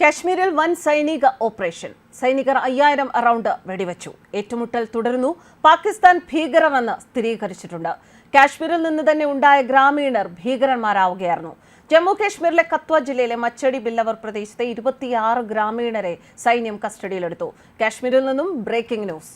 കാശ്മീരിൽ വൻ സൈനിക ഓപ്പറേഷൻ. സൈനികർ അയ്യായിരം റൗണ്ട് വെടിവെച്ചു. ഏറ്റുമുട്ടൽ തുടരുന്നു. പാകിസ്ഥാൻ ഭീകരമെന്ന് സ്ഥിരീകരിച്ചിട്ടുണ്ട്. കാശ്മീരിൽ നിന്ന് തന്നെ ഉണ്ടായ ഗ്രാമീണർ ഭീകരന്മാരാവുകയായിരുന്നു. ജമ്മു കാശ്മീരിലെ കത്വ ജില്ലയിലെ മച്ചടി ബില്ലവർ പ്രദേശത്തെ ഇരുപത്തിയാറ് ഗ്രാമീണരെ സൈന്യം കസ്റ്റഡിയിലെടുത്തു. കാശ്മീരിൽ നിന്നും ബ്രേക്കിംഗ് ന്യൂസ്.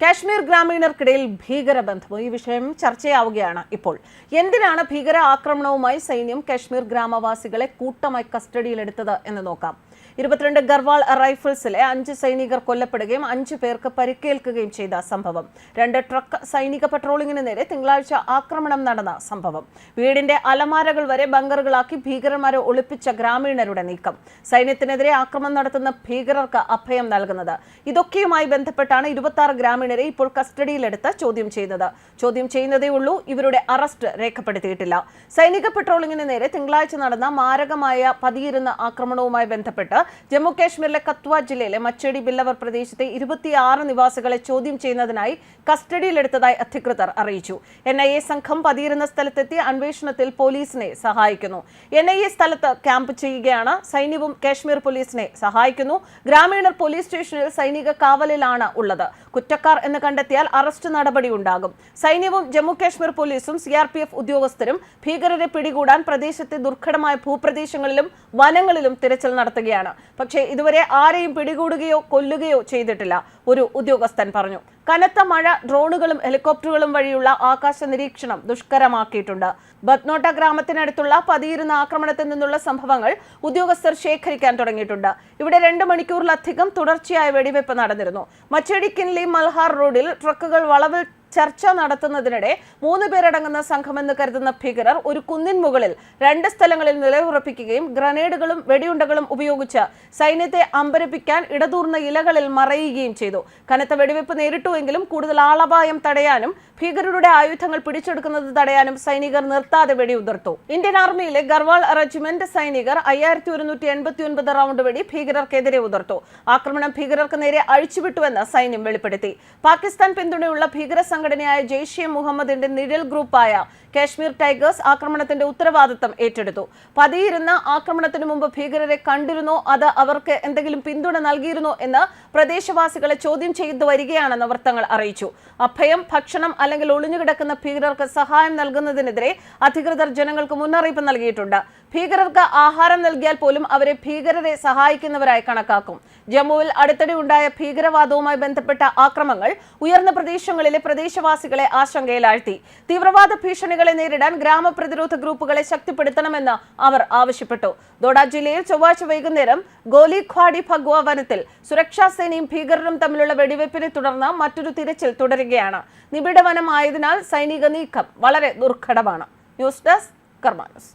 കാശ്മീർ ഗ്രാമീണർക്കിടയിൽ ഭീകരബന്ധവും ഈ വിഷയം ചർച്ചയാവുകയാണ് ഇപ്പോൾ. എന്തിനാണ് ഭീകര ആക്രമണവുമായി സൈന്യം കാശ്മീർ ഗ്രാമവാസികളെ കൂട്ടമായി കസ്റ്റഡിയിലെടുത്തത് എന്ന് നോക്കാം. ഇരുപത്തിരണ്ട് ഗർവാൾ റൈഫിൾസിലെ അഞ്ച് സൈനികർ കൊല്ലപ്പെടുകയും അഞ്ച് പേർക്ക് പരിക്കേൽക്കുകയും ചെയ്ത സംഭവം. രണ്ട് ട്രക്ക് സൈനിക പട്രോളിംഗിന് നേരെ തിങ്കളാഴ്ച ആക്രമണം നടന്ന സംഭവം. വീടിന്റെ അലമാരകൾ വരെ ബങ്കറുകളാക്കി ഭീകരന്മാരെ ഒളിപ്പിച്ച ഗ്രാമീണരുടെ നീക്കം. സൈന്യത്തിനെതിരെ ആക്രമണം നടത്തുന്ന ഭീകരർക്ക് അഭയം നൽകുന്നത്. ഇതൊക്കെയുമായി ബന്ധപ്പെട്ടാണ് ഇരുപത്തി ആറ് ഗ്രാമീണരെ ഇപ്പോൾ കസ്റ്റഡിയിലെടുത്ത് ചോദ്യം ചെയ്യുന്നത്. ചോദ്യം ചെയ്യുന്നതേ ഉള്ളൂ ഇവരുടെ അറസ്റ്റ് രേഖപ്പെടുത്തിയിട്ടില്ല. സൈനിക പട്രോളിംഗിന് നേരെ തിങ്കളാഴ്ച നടന്ന മാരകമായ പതിയിരുന്ന ആക്രമണവുമായി ബന്ധപ്പെട്ട് ജമ്മു കാശ്മീരിലെ കത്വ ജില്ലയിലെ മച്ചേടി ബില്ലവർ പ്രദേശത്തെ ഇരുപത്തിയാറ് നിവാസികളെ ചോദ്യം ചെയ്യുന്നതിനായി കസ്റ്റഡിയിലെടുത്തതായി അധികൃതർ അറിയിച്ചു. എൻ ഐ എ സംഘം പതിയിരുന്ന സ്ഥലത്തെത്തി അന്വേഷണത്തിൽ പോലീസിനെ സഹായിക്കുന്നു. എൻ ഐ എ സ്ഥലത്ത് ക്യാമ്പ് ചെയ്യുകയാണ്. സൈന്യവും കാശ്മീർ പോലീസിനെ സഹായിക്കുന്നു. ഗ്രാമീണർ പോലീസ് സ്റ്റേഷനിൽ സൈനിക കാവലിലാണ് ഉള്ളത്. കുറ്റക്കാർ എന്ന് കണ്ടെത്തിയാൽ അറസ്റ്റ് നടപടി ഉണ്ടാകും. സൈന്യവും ജമ്മു കാശ്മീർ പോലീസും സി ഉദ്യോഗസ്ഥരും ഭീകരരെ പിടികൂടാൻ പ്രദേശത്തെ ദുർഘടമായ ഭൂപ്രദേശങ്ങളിലും വനങ്ങളിലും തിരച്ചിൽ നടത്തുകയാണ്. പക്ഷേ ഇതുവരെ ആരെയും പിടികൂടുകയോ കൊല്ലുകയോ ചെയ്തിട്ടില്ല ഒരു ഉദ്യോഗസ്ഥൻ പറഞ്ഞു. കനത്ത മഴ ഡ്രോണുകളും ഹെലികോപ്റ്ററുകളും വഴിയുള്ള ആകാശ നിരീക്ഷണം ദുഷ്കരമാക്കിയിട്ടുണ്ട്. ബത്നോട്ട ഗ്രാമത്തിനടുത്തുള്ള പതിയിരുന്ന ആക്രമണത്തിൽ നിന്നുള്ള സംഭവങ്ങൾ ഉദ്യോഗസ്ഥർ ശേഖരിക്കാൻ തുടങ്ങിയിട്ടുണ്ട്. ഇവിടെ രണ്ട് മണിക്കൂറിലധികം തുടർച്ചയായ വെടിവെപ്പ് നടന്നിരുന്നു. മച്ചേടിക്കിൻലി മൽഹാർ റോഡിൽ ട്രക്കുകൾ വളവിൽ ചർച്ച നടത്തുന്നതിനിടെ മൂന്ന് പേരടങ്ങുന്ന സംഘമെന്ന് കരുതുന്ന ഭീകരർ ഒരു കുന്നിൻ മുകളിൽ രണ്ട് സ്ഥലങ്ങളിൽ നിലയുറപ്പിക്കുകയും ഗ്രനേഡുകളും വെടിയുണ്ടകളും ഉപയോഗിച്ച് സൈന്യത്തെ അമ്പരപ്പിക്കാൻ ഇടതൂർന്ന ഇലകളിൽ മറയുകയും ചെയ്തു. കനത്ത വെടിവെപ്പ് നേരിട്ടുവെങ്കിലും കൂടുതൽ ആളപായം തടയാനും ഭീകരരുടെ ആയുധങ്ങൾ പിടിച്ചെടുക്കുന്നത് തടയാനും സൈനികർ നിർത്താതെ വെടിയുതിർത്തു ഇന്ത്യൻ ആർമിയിലെ ഗർവാൾ റെജിമെന്റ് സൈനികർ അയ്യായിരത്തി ഒരുന്നൂറ്റി എൺപത്തി ഒൻപത് റൗണ്ട് വെടി ഭീകരർക്കെതിരെ ഉതിർത്തു. ആക്രമണം ഭീകരർക്ക് നേരെ അഴിച്ചുവിട്ടുവെന്ന് സൈന്യം വെളിപ്പെടുത്തി. പാകിസ്ഥാൻ പിന്തുണയുള്ള ഭീകര സംഘടനയായ ജെയ്ഷെ മുഹമ്മദിന്റെ നിഴൽ ഗ്രൂപ്പായ കാശ്മീർ ടൈഗേഴ്സ് ആക്രമണത്തിന്റെ ഉത്തരവാദിത്തം ഏറ്റെടുത്തു. പതിയിരുന്ന ആക്രമണത്തിന് മുമ്പ് ഭീകരരെ കണ്ടിരുന്നോ? അത് അവർക്ക് എന്തെങ്കിലും പിന്തുണ നൽകിയിരുന്നോ? എന്ന് പ്രദേശവാസികളെ ചോദ്യം ചെയ്തു വരികയാണെന്ന് വൃത്തങ്ങൾ അറിയിച്ചു. അഭയം ഭക്ഷണം അല്ലെങ്കിൽ ഒളിഞ്ഞുകിടക്കുന്ന ഭീകരർക്ക് സഹായം നൽകുന്നതിനെതിരെ അധികൃതർ ജനങ്ങൾക്ക് മുന്നറിയിപ്പ് നൽകിയിട്ടുണ്ട്. ഭീകരർക്ക് ആഹാരം നൽകിയാൽ പോലും അവരെ ഭീകരരെ സഹായിക്കുന്നവരായി കണക്കാക്കും. ജമ്മുവിൽ അടുത്തിടെ ഉണ്ടായ ഭീകരവാദവുമായി ബന്ധപ്പെട്ട ആക്രമങ്ങൾ ഉയർന്ന പ്രദേശങ്ങളിലെ പ്രദേശവാസികളെ ആശങ്കയിലാഴ്ത്തി. തീവ്രവാദ ഭീഷണികളെ നേരിടാൻ ഗ്രാമപ്രതിരോധ ഗ്രൂപ്പുകളെ ശക്തിപ്പെടുത്തണമെന്ന് അവർ ആവശ്യപ്പെട്ടു. ദോഡ ജില്ലയിൽ ചൊവ്വാഴ്ച വൈകുന്നേരം ഗോലിഖ്വാഡി ഫഗ്വ വനത്തിൽ സുരക്ഷാ സേനയും ഭീകരരും തമ്മിലുള്ള വെടിവെപ്പിനെ തുടർന്ന് മറ്റൊരു തിരച്ചിൽ തുടരുകയാണ്. നിബിഡ വനം ആയതിനാൽ സൈനിക നീക്കം വളരെ ദുർഘടമാണ്. News desk കർമാനസ്